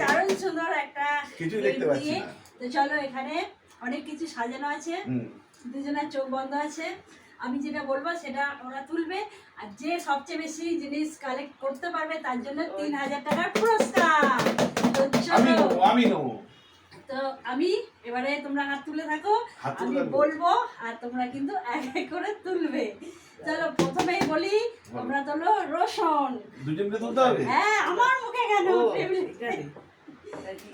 দারুণ সুন্দর একটা কিছুই দেখতে পাচ্ছি তো চলো এখানে অনেক কিছু সাজানো আছে। দুজনের চোখ বন্ধ আছে। আমি যেটা বলব সেটা ওরা তুলবে। আর যে সবচেয়ে বেশি জিনিস কালেক্ট করতে পারবে তার জন্য তিন হাজার টাকার পুরস্কার। তো চলো। আমি তো আমি এবারে তোমরা হাত তুলে থাকো আমি বলব আর তোমরা কিন্তু এক এক করে তুলবে। চলো প্রথমেই বলি তোমরা তোলো রোশন। দুজনকে তুলতে হবে? হ্যাঁ আমার মুখে কেন।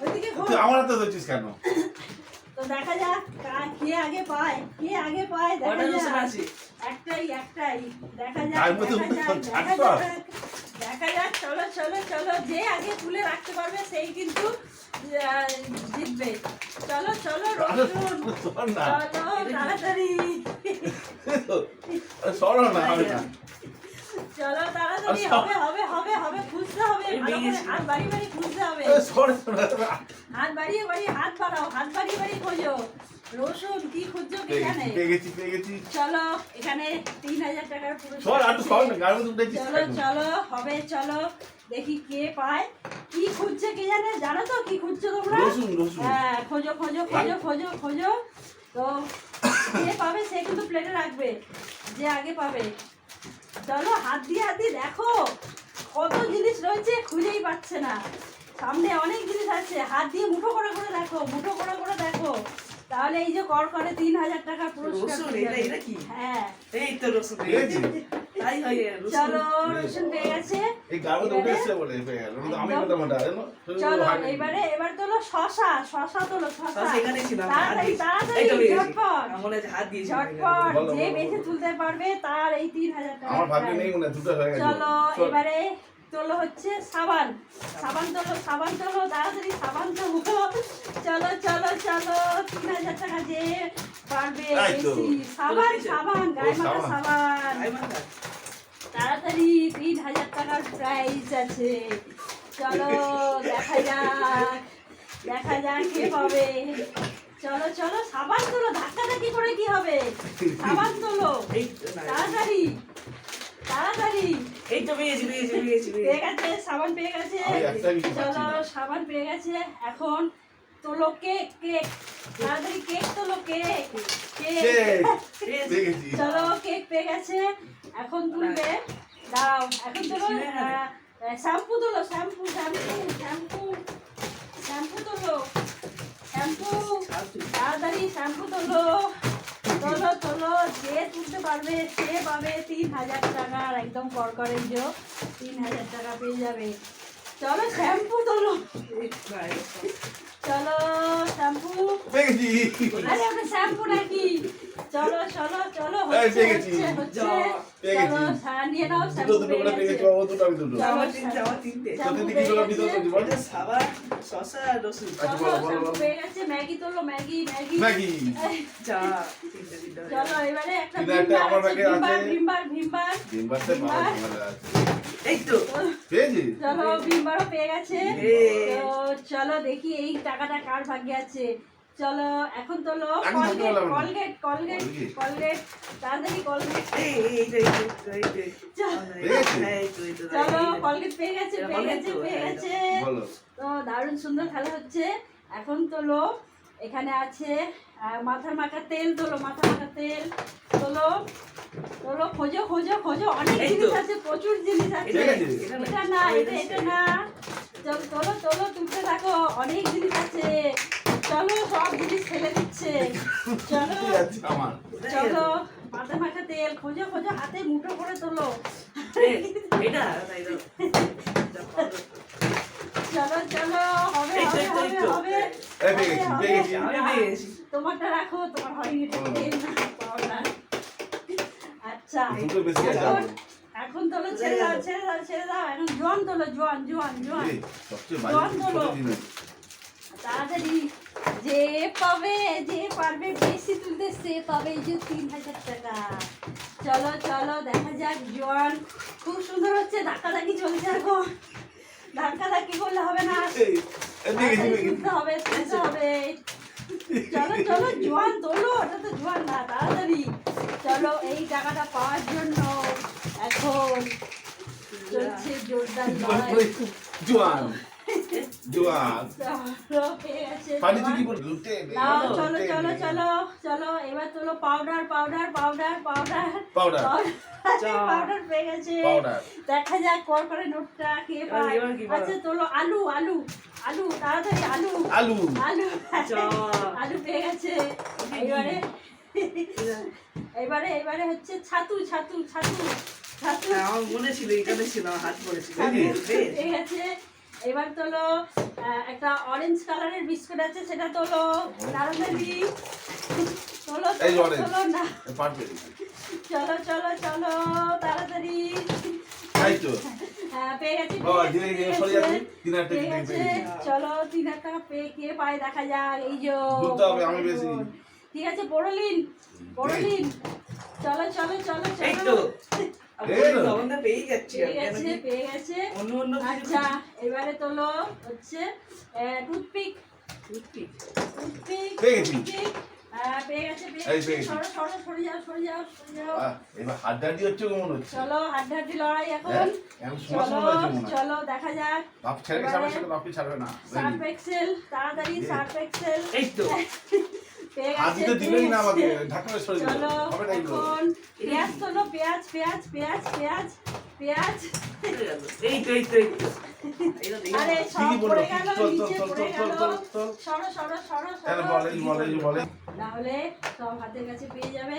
ওইদিকে আমার হাতে ধরছিস কেন? তো দেখা যাক কে আগে পায় কে আগে পায় দেখা রসুন যাক। একটাই একটাই। দেখা যাক দেখা যাক, দেখা যাক চলো চলো চলো। যে আগে তুলে রাখতে পারবে সেই কিন্তু জিতবে চলো চলো চলো তাড়াতাড়ি সরো না চলো তাড়াতাড়ি আচ্ছা। হবে হবে হবে হবে খুঁজতে হবে। হাত বাড়ি বাড়ি খুঁজতে হবে হাত বাড়িয়ে বাড়িয়ে হাত বাড়াও হাত বাড়িয়ে বাড়িয়ে খোঁজো রসুন কি খুঁজছো কি চলো এখানে তিন হাজার টাকার পুরস্কার চলো চলো হবে চলো দেখি কে পায় কি খুঁজছে কে জানে? জানো তো কি খুঁজছো তোমরা? হ্যাঁ খোঁজো খোঁজো খোঁজো খোঁজো খোঁজো। তো যে পাবে সে কিন্তু প্লেটে রাখবে যে আগে পাবে। চলো হাত দিয়ে হাত দিয়ে দেখো কত জিনিস রয়েছে খুঁজেই পাচ্ছে না। সামনে অনেক জিনিস আছে। হাত দিয়ে মুঠো করে করে দেখো মুঠো করে করে দেখো। তাহলে এই যে কর করে তিন হাজার টাকার পুরস্কার? হ্যাঁ। এই তো রসুন। চলো রসুন পেয়ে গেছে। চলো এবারে এবার তোলো শশা শশা তোলো শশা। তাড়াতাড়ি তাড়াতাড়ি ঝটপট। ঝটপট যে বেশি তুলতে পারবে তার এই তিন হাজার টাকা আমার ভাগ্যে নেই দুটো গেছে। চলো এবারে তোলো হচ্ছে সাবান। সাবান তোলো সাবান তোলো তাড়াতাড়ি সাবান তোলো। চলো চলো চলো তিন হাজার টাকা যে পারবে সাবান সাবান গায়ে মাখা সাবান। তাড়াতাড়ি তিন হাজার টাকার প্রাইস আছে। চলো দেখা যাক। দেখা যাক কে পাবে চলো চলো সাবান তোলো। ধাক্কা ধাক্কি করে কি হবে? সাবান তোলো। এই তো, তাড়াতাড়ি তাড়াতাড়ি। এই তো পেয়েছি পেয়েছি পেয়েছি পেয়ে গেছে। সাবান পেয়ে গেছে। চলো সাবান পেয়ে গেছে। এখন তোলো কেক কেক। তাড়াতাড়ি কেক তোলো কেক। কেক। চলো কেক পেয়ে গেছে। এখন তুলবে। দাও। এখন তোলো। শ্যাম্পু তোলো শ্যাম্পু শ্যাম্পু শ্যাম্পু। শ্যাম্পু তোলো। শ্যাম্পু। তাড়াতাড়ি শ্যাম্পু তোলো। তোলো তোলো। যে তুলতে পারবে সে পাবে তিন হাজার টাকার একদম করকরে জো তিন হাজার টাকা পেয়ে যাবে। চলো শ্যাম্পু তোলো। চলো শ্যাম্পু। আরে আমরা শ্যাম্পু নাকি? চলো চলো চলো এই, হচ্ছে হচ্ছে চলো নিয়ে নাও শ্যাম্পু দুটো করে পেয়ে বাবা দুটো আমি দুটো। চলো, আমার তিনটে তিনটে। শ্যাম্পু কি করে বিতরণ গেছে। বল। এটা সাবান শসা আর রসুন আচ্ছা, বলো, বলো, বলো। পেয়ে গেছে। ম্যাগি তোলো ম্যাগি ম্যাগি। ম্যাগি। চা তিনটে তিনটে। চলো এবারে একটা ভিমবার আছে ভিমবার। ভালো ভালো আছে। এই তো। পেয়েছি। চলো ভিমবারও পেয়ে গেছে। তো চলো দেখি এই টাকাটা কার ভাগ্যে আছে। চলো এখন এখন ধরতে কলগেট কলগেট কলগেট কলগেট তাড়াতাড়ি কলগেট তো, তো, তো, তো। চল। হ্যাঁ, তো, তো, কলগেট পেয়ে গেছে পেয়ে গেছে তো, পেয়ে হ্যাঁ, গেছে। তো দারুণ সুন্দর খেলা হচ্ছে। এখন তোলো এখানে আছে মাথার মাখা তেল তোলো মাথা মাখা তেল তোলো। তোলো খোঁজো খোঁজো খোঁজো। অনেক জিনিস আছে প্রচুর জিনিস আছে। এটা না এটা এটা না। চল তোলো তোলো তুলতে থাকো। অনেক জিনিস আছে। চলো সব জিনিস ফেলে দিচ্ছে। চলো চলো মাথা মাখা তেল। খোঁজো খোঁজো হাতে মুঠো করে তোলো। এটা চলো চলো হবে হবে হবে হবে। তোমারটা রাখো তোমার হয়নি আচ্ছা। এখন। তোলো ছেড়ে দাও ছেড়ে দাও ছেড়ে দাও। এখন জোয়ান তোলো জোয়ান জোয়ান জোয়ান। জোয়ান তোলো। তাড়াতাড়ি। যে পাবে যে পারবে বেশি তুলতে সে পাবে। এই যে তিন হাজার টাকা। চলো চলো দেখা যাক জোয়ান। খুব সুন্দর হচ্ছে ধাক্কা ধাক্কি চলছে এখন। ধাক্কা করলে হবে না। হবে হবে। চলো চলো জোয়ান তোলো। ওটা তো জোয়ান না তাড়াতাড়ি। চলো এই টাকাটা পাওয়ার জন্য এখন চলছে জোর হাড্ডার লড়াই। জোয়ান চলো চলো চলো চলো চলো এবার তোলো powder powder powder powder powder powder পেয়ে গেছে। দেখা যাক কর করে নোটটা কে পায়? আচ্ছা তোলো আলু আলু আলু তাড়াতাড়ি আলু। আলু। আলু আলু পেয়ে গেছে। এবারে এবারে এবারে হচ্ছে ছাতু ছাতু ছাতু ছাতু। হ্যাঁ, আমার মনে ছিল এখানে ছিল হাত পড়েছিল। পেয়ে গেছে এবার তোলো আহ, একটা অরেঞ্জ কালারের বিস্কুট আছে সেটা তোলো তাড়াতাড়ি তোলো এই যে তোলো orange। তোলো না। চলো চলো চলো তাড়াতাড়ি। তাই তো। হ্যাঁ চলো তিন হাজার পেয়ে কে পায় দেখা যাক এই যে তো আমি বেশি। ঠিক আছে বড়লিন বড়লিন চলো চলো চলো চলো। আচ্ছা এবারে তোলো হচ্ছে টুথপিক। টুথপিক। টুথপিক পেয়ে টুথপিক। চলো হাড্ডাহাড্ডি লড়াই এখন। হ্যাঁ, চলো দেখা যাক। তাড়াতাড়ি সার্ফ এক্সেল। আজকে তো দিবেই না আমাকে পেয়ে গেছে। সরে দিল চলো হবে না এগুলো। এখন পেঁয়াজ তোলো পেঁয়াজ পেঁয়াজ পেঁয়াজ পেঁয়াজ পেঁয়াজ। এই তো এই তো এই তো। আরে। সব ঠিকই পড়ে গেল চল, চল, নিচে পড়ে গেল। চল, চল। সরো সরো সরো তাহলে সরো বলে এই বলে এই বলে সব হাতের কাছে পেয়ে যাবে।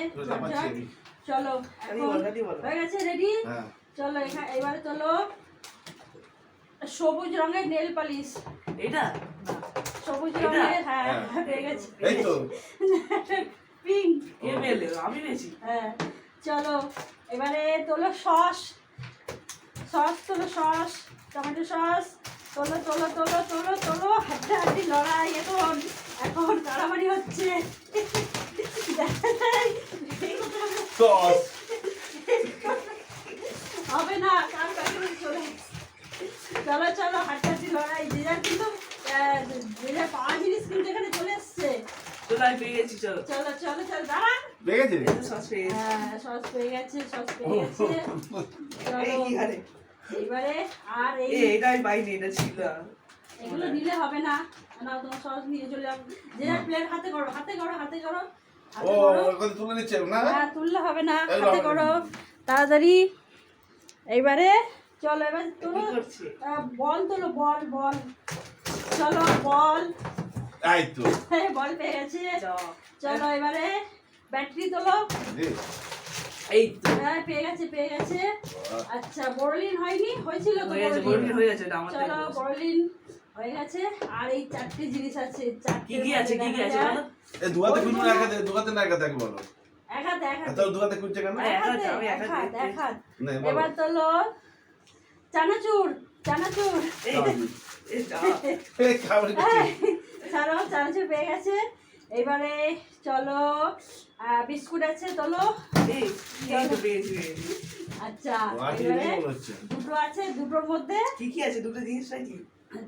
চলো এখন। হয়ে গেছে রেডি হ্যাঁ। চলো এখানে এবারে তোলো সবুজ রঙের নেল পালিশ এইটা? সবুজ রঙের? হ্যাঁ হ্যাঁ। পেয়ে গেছে। এই তো। পিঙ্ক। কে পেলে আমি পেয়েছি হ্যাঁ চলো এবারে তোলো সস। সস তোলো সস টমেটো সস। তোলো তোলো তোলো তোলো তোলো। হাড্ডাহাড্ডি লড়াই এখন। এখন কাড়াবাড়ি হচ্ছে। সস। হবে না কার কাছে চলে চলো চলো হাড্ডাহাড্ডি লড়াই যে যার কিন্তু যে যার পাওয়া জিনিস কিন্তু এখানে চলে এসছে। চলো আমি পেয়ে গেছি চলো। চলো চলো চলো দাঁড়ান দেখেছে এই সস পেয়ে গেছি। হ্যাঁ সস পেয়ে গেছে সস পেয়ে গেছে। চলো এবারে আর এই এই এটা আমি পাইনি এটা ছিল। এগুলো দিলে হবে না। না তোমার সস নিয়ে চলে যে যার প্লেট হাতে করো হাতে করো হাতে করো ও হাতে করো এখন তুলে নিচ্ছে না? হ্যাঁ তুললে হবে না হাতে। করো। তাড়াতাড়ি। এইবারে চলো এবার তোলো বল তোলো বল বল। চলো বল। এই তো। বল পেয়ে গেছে। চলো। এবারে ব্যাটারি তোলো। এই তো। হ্যাঁ পেয়ে গেছে পেয়ে গেছে। আচ্ছা বড়লিন হয়নি? হয়েছিল তো হয়ে গেছে বড়লিন। হয়ে গেছে চলো বড়লিন হয়ে গেছে। আর এই চারটে জিনিস আছে চারটে কি কি আছে কি কি আছে বলো? এই দুহাতে খুঁজবে না একাতে দুহাতে না একাতে বলো। এক হাত এক হাত। খুঁজছে কেন? এক আমি এক হাত হাত এক হাত। না এবার তোলো চানাচুর চানাচুর। এই এই যা। এই খাবার এই, ছাড়ো চানাচুর পেয়ে গেছে। এবারে চলো বিস্কুট আছে পেয়েছি। আচ্ছা এবারে দুটো আছে দুটোর মধ্যে কি কি আছে? দুটো জিনিসটা কি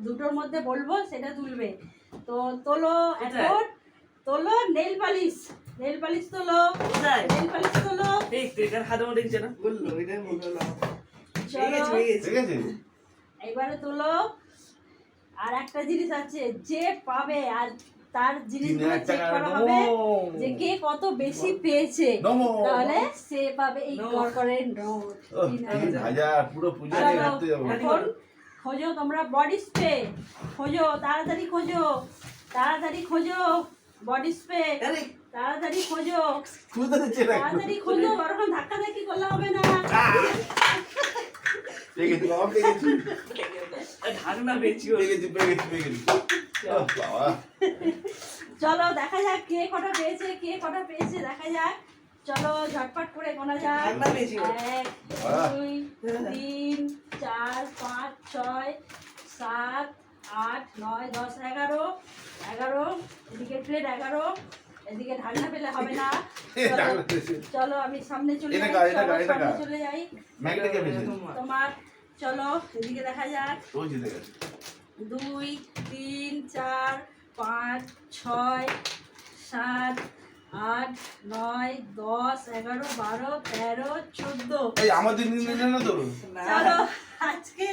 দুটোর মধ্যে বলব সেটা তুলবে। তো তোলো এখন তোলো নেল পালিশ। নেল পালিশ তোলো। নেল পালিশ তোলো। এই তো এখানে হাতে মধ্যে না? বলল। এটাই বলল পেয়ে এবারে তোলো। আর একটা জিনিস আছে যে পাবে আর তার জিনিসগুলো চেক করা হবে যে কে কত বেশি পেয়েছে। তাহলে সে পাবে এই। নোট। হাজার। পুরো পূজা এখন খোঁজো তোমরা বডি স্প্রে খোঁজো তাড়াতাড়ি খোঁজো। তাড়াতাড়ি খোঁজো বডি স্প্রে তাড়াতাড়ি খোঁজো। তাড়াতাড়ি খোঁজো ওরকম ধাক্কা ধাক্কি করলে হবে না। চলো। দেখা যাক কে কটা পেয়েছে কে কটা পেয়েছে দেখা যাক। চলো ঝটপট করে গোনা যাক। এক দুই তিন চার পাঁচ ছয় সাত আট নয় দশ এগারো। এগারো এদিকে প্লেট এগারো। এদিকে ঢাকনা পেলে হবে না। চলো, আমি সামনে চলে যাই সামনে চলে যাই। তোমার। তোমার চলো এদিকে দেখা যাক। দুই তিন চার পাঁচ ছয় সাত আট নয় দশ এগারো বারো তেরো চোদ্দ। দিন না তো চলো আজকে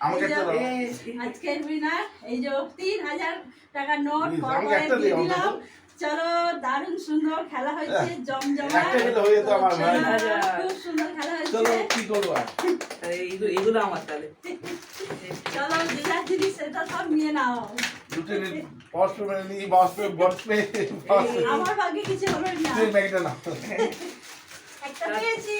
আমাকে এই যে- আজকের উইনার এই যে তিন হাজার টাকার নোট দিলাম। চলো দারুণ সুন্দর খেলা হয়েছে জমজমা হয়ে। খুব সুন্দর খেলা চলো কি করব আর? এইগুলো এগুলো আমার তাহলে। চলো যে যার জিনিস সেটা সব নিয়ে নাও। মানে আমার ভাগ্যে কিছু হলো না। একটা পেয়েছি।